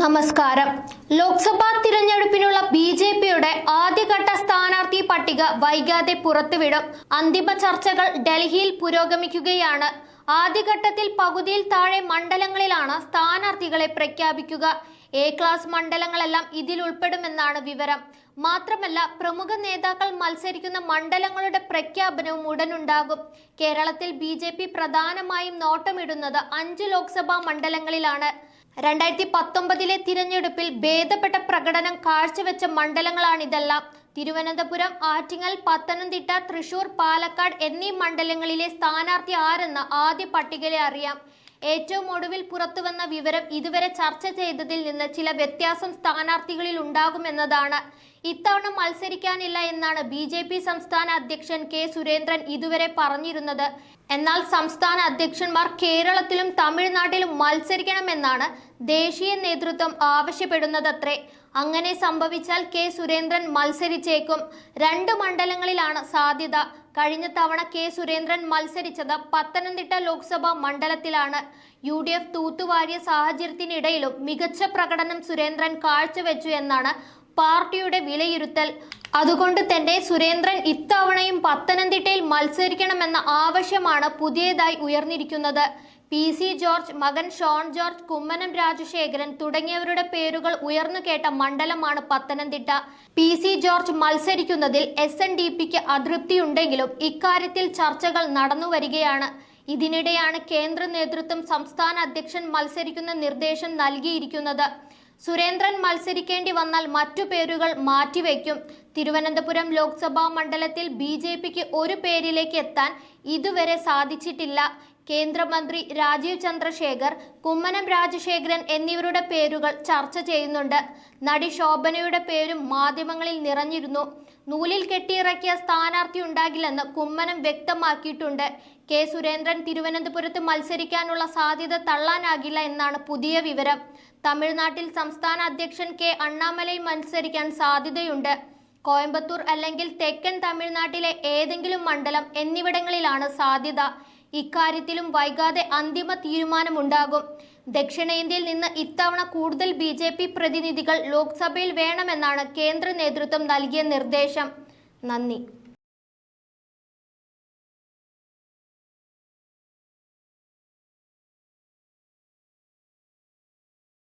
നമസ്കാരം. Lok Sabha തിരഞ്ഞെടുപ്പിനുള്ള B J പിയുടെ ആദ്യഘട്ട സ്ഥാനാർത്ഥി പട്ടിക വൈകാതെ പുറത്തുവിടും. അന്തിമ ചർച്ചകൾ ഡൽഹിയിൽ പുരോഗമിക്കുകയാണ്. ആദ്യഘട്ടത്തിൽ പകുതിയിൽ താഴെ മണ്ഡലങ്ങളിലാണ് സ്ഥാനാർത്ഥികളെ പ്രഖ്യാപിക്കുക. എ ക്ലാസ് മണ്ഡലങ്ങളെല്ലാം ഇതിൽ ഉൾപ്പെടുമെന്നാണ് വിവരം. മാത്രമല്ല പ്രമുഖ നേതാക്കൾ മത്സരിക്കുന്ന മണ്ഡലങ്ങളുടെ പ്രഖ്യാപനവും ഉടനുണ്ടാകും. കേരളത്തിൽ ബി പ്രധാനമായും നോട്ടമിടുന്നത് അഞ്ച് ലോക്സഭാ മണ്ഡലങ്ങളിലാണ്. രണ്ടായിരത്തി പത്തൊമ്പതിലെ തിരഞ്ഞെടുപ്പിൽ ഭേദപ്പെട്ട പ്രകടനം കാഴ്ചവെച്ച മണ്ഡലങ്ങളാണിതെല്ലാം തിരുവനന്തപുരം ആറ്റിങ്ങൽ പത്തനംതിട്ട തൃശൂർ പാലക്കാട് എന്നീ മണ്ഡലങ്ങളിലെ സ്ഥാനാർത്ഥി ആരെന്ന് ആദ്യ പട്ടികയിലെ അറിയാം. ഏറ്റവും ഒടുവിൽ പുറത്തുവന്ന വിവരം ഇതുവരെ ചർച്ച ചെയ്തതിൽ നിന്ന് ചില വ്യത്യാസം സ്ഥാനാർത്ഥികളിൽ ഉണ്ടാകുമെന്നതാണ്. ഇത്തവണ മത്സരിക്കാനില്ല എന്നാണ് ബി ജെ പി സംസ്ഥാന അധ്യക്ഷൻ കെ സുരേന്ദ്രൻ ഇതുവരെ പറഞ്ഞിരുന്നത്. എന്നാൽ സംസ്ഥാന അധ്യക്ഷന്മാർ കേരളത്തിലും തമിഴ്നാട്ടിലും മത്സരിക്കണമെന്നാണ് ദേശീയ നേതൃത്വം ആവശ്യപ്പെടുന്നതത്രേ. അങ്ങനെ സംഭവിച്ചാൽ കെ സുരേന്ദ്രൻ മത്സരിച്ചേക്കും. രണ്ട് മണ്ഡലങ്ങളിലാണ് സാധ്യത. കഴിഞ്ഞ തവണ കെ സുരേന്ദ്രൻ മത്സരിച്ചത് പത്തനംതിട്ട ലോക്സഭാ മണ്ഡലത്തിലാണ്. യു ഡി എഫ് തൂത്തുവാരിയ സാഹചര്യത്തിനിടയിലും മികച്ച പ്രകടനം സുരേന്ദ്രൻ കാഴ്ചവെച്ചു എന്നാണ് പാർട്ടിയുടെ വിലയിരുത്തൽ. അതുകൊണ്ട് തന്നെ സുരേന്ദ്രൻ ഇത്തവണയും പത്തനംതിട്ടയിൽ മത്സരിക്കണമെന്ന ആവശ്യമാണ് പുതിയതായി ഉയർന്നിരിക്കുന്നത്. പി സി ജോർജ് മകൻ ഷോൺ ജോർജ് കുമ്മനം രാജശേഖരൻ തുടങ്ങിയവരുടെ പേരുകൾ ഉയർന്നു കേട്ട മണ്ഡലമാണ് പത്തനംതിട്ട. പി സി ജോർജ് മത്സരിക്കുന്നതിൽ എസ് എൻ ഡി പിക്ക് അതൃപ്തിയുണ്ടെങ്കിലും ഇക്കാര്യത്തിൽ ചർച്ചകൾ നടന്നു വരികയാണ്. ഇതിനിടെയാണ് കേന്ദ്ര നേതൃത്വം സംസ്ഥാന അധ്യക്ഷൻ മത്സരിക്കുന്ന നിർദ്ദേശം നൽകിയിരിക്കുന്നത്. സുരേന്ദ്രൻ മത്സരിക്കേണ്ടി വന്നാൽ മറ്റു പേരുകൾ മാറ്റിവെക്കും. തിരുവനന്തപുരം ലോക്സഭാ മണ്ഡലത്തിൽ ബി ജെ പിക്ക് ഒരു പേരിലേക്ക് എത്താൻ ഇതുവരെ സാധിച്ചിട്ടില്ല. കേന്ദ്രമന്ത്രി രാജീവ് ചന്ദ്രശേഖർ കുമ്മനം രാജശേഖരൻ എന്നിവരുടെ പേരുകൾ ചർച്ച ചെയ്യുന്നുണ്ട്. നടി ശോഭനയുടെ പേരും മാധ്യമങ്ങളിൽ നിറഞ്ഞിരുന്നു. നൂലിൽ കെട്ടിയിറക്കിയ സ്ഥാനാർത്ഥി ഉണ്ടാകില്ലെന്ന് കുമ്മനം വ്യക്തമാക്കിയിട്ടുണ്ട്. കെ സുരേന്ദ്രൻ തിരുവനന്തപുരത്ത് മത്സരിക്കാനുള്ള സാധ്യത തള്ളാനാകില്ല എന്നാണ് പുതിയ വിവരം. തമിഴ്നാട്ടിൽ സംസ്ഥാന അധ്യക്ഷൻ കെ അണ്ണാമലൈ മത്സരിക്കാൻ സാധ്യതയുണ്ട്. കോയമ്പത്തൂർ അല്ലെങ്കിൽ തെക്കൻ തമിഴ്നാട്ടിലെ ഏതെങ്കിലും മണ്ഡലം എന്നിവിടങ്ങളിലാണ് സാധ്യത. ഇക്കാര്യത്തിലും വൈകാതെ അന്തിമ തീരുമാനമുണ്ടാകും. ദക്ഷിണേന്ത്യയിൽ നിന്ന് ഇത്തവണ കൂടുതൽ ബി ജെ പി പ്രതിനിധികൾ ലോക്സഭയിൽ വേണമെന്നാണ് കേന്ദ്ര നേതൃത്വം നൽകിയ നിർദ്ദേശം. നന്ദി.